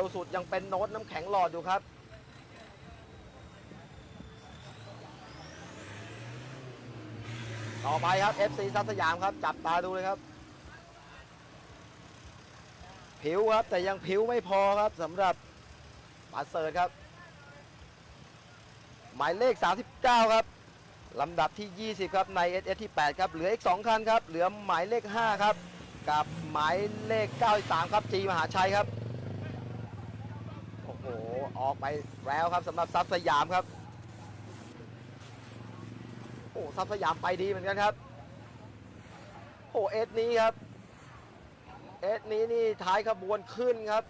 เร็วสุดยังเป็นโน้ตน้ำแข็งหลอดอยู่ครับ ต่อไปครับ FC ซัสยามครับ จับตาดูเลยครับ ผิวครับ แต่ยังผิวไม่พอครับสำหรับปาเซิร์ครับ หมายเลข 39 ครับลำดับที่ 20 ครับ ใน SS ที่ 8 ครับ เหลืออีก 2 คันครับ เหลือหมายเลข 5 ครับ กับหมายเลข 93 ครับจีมหาชัยครับ หออกไปแล้วครับสำหรับซับสยามครับ โอ้ซับสยามไปดีเหมือนกันครับโอ้เอสนี้ครับ เอสนี้นี่ท้ายขบวนขึ้นครับ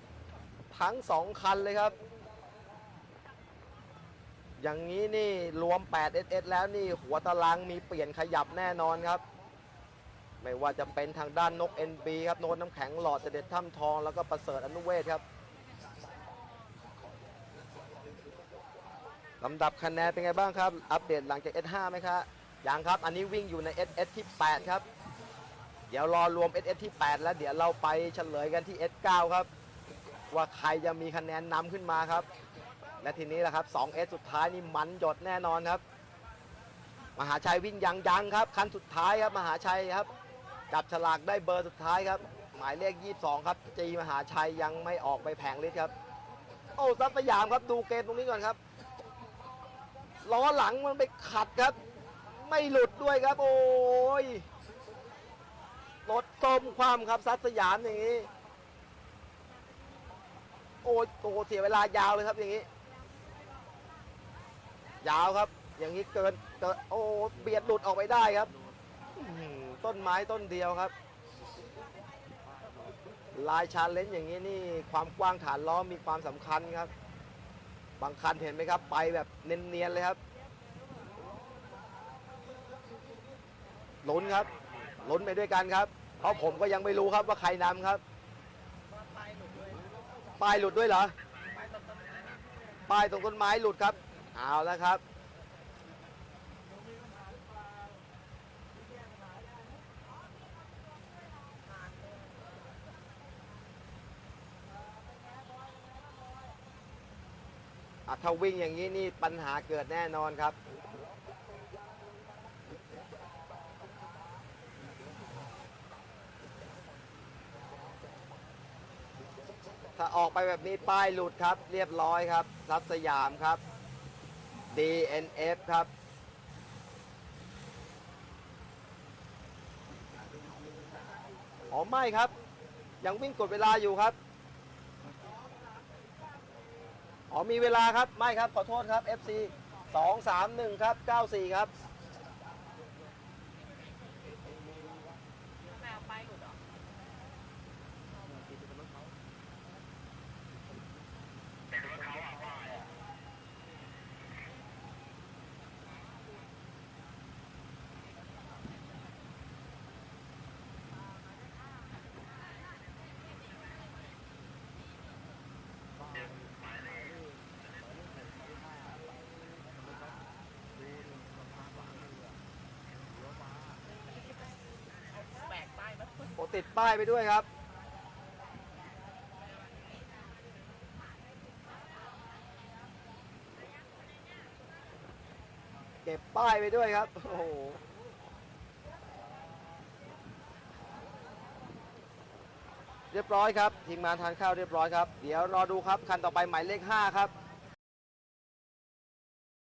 ทั้งสองคันเลยครับ อย่างนี้นี่รวม8 SS แล้วนี่หัวตารางมีเปลี่ยนขยับแน่นอนครับ ไม่ว่าจะเป็นทางด้านนก NB ครับโนนน้ำแข็งหลอดเสด็จถ้ำทองแล้วก็ประเสริฐอนุเวศครับ ลำดับคะแนนเป็นไงบ้างครับ อัปเดตหลังจาก S5 ไหมครับยังครับ อันนี้วิ่งอยู่ใน SS ที่ 8 ครับ เดี๋ยวรอรวม SS ที่ 8 แล้วเดี๋ยวเราไปเฉลยกันที่ S9 ครับ ว่าใครจะมีคะแนนนำขึ้นมาครับ และทีนี้แหละครับ 2S สุดท้ายนี่มันหยดแน่นอนครับ มหาชัยวิ่งยังยังครับ คันสุดท้ายครับ มหาชัยครับ จับฉลากได้เบอร์สุดท้ายครับ หมายเลข 22 ครับ จีมหาชัยยังไม่ออกไปแผงฤทธิ์ครับ โอ้ซับสยามครับ ดูเกมตรงนี้ก่อนครับ ล้อหลังมันไปขัดครับ ไม่หลุดด้วยครับ โอ้ยรถส้มความครับซัดสยามอย่างนี้ โอ้ยโตเสียเวลายาวเลยครับอย่างนี้ ยาวครับ อย่างนี้เกินเกินโอ้เบียดหลุดออกไปได้ครับต้นไม้ต้นเดียวครับ ลายชาเลนจ์อย่างนี้นี่ความกว้างฐานล้อมีความสำคัญครับ บางคันเห็นไหมครับ ไปแบบเนียนๆเลยครับลุ้นครับลุ้นไปด้วยกันครับ เพราะผมก็ยังไม่รู้ครับว่าใครนำครับป้ายหลุดด้วยเหรอป้ายตรงต้นไม้หลุดครับ เอาแล้วครับ อะถ้าวิ่งอย่างนี้นี่ปัญหาเกิดแน่นอนครับ ถ้าออกไปแบบนี้ป้ายหลุดครับ เรียบร้อยครับรัฐสยามครับ DNF ครับอ๋อไม่ครับ ยังวิ่งกดเวลาอยู่ครับ อ๋อมีเวลาครับไม่ครับขอโทษครับ FC 2 3 1ครับ94ครับ แมวไปหลุดเหรอ แบกป้าย ติดป้ายไปด้วยครับ เก็บป้ายไปด้วยครับ โอ้โหเรียบร้อยครับทีมงานทานข้าวเรียบร้อยครับ เดี๋ยวรอดูครับคันต่อไปหมายเลข 5 ครับ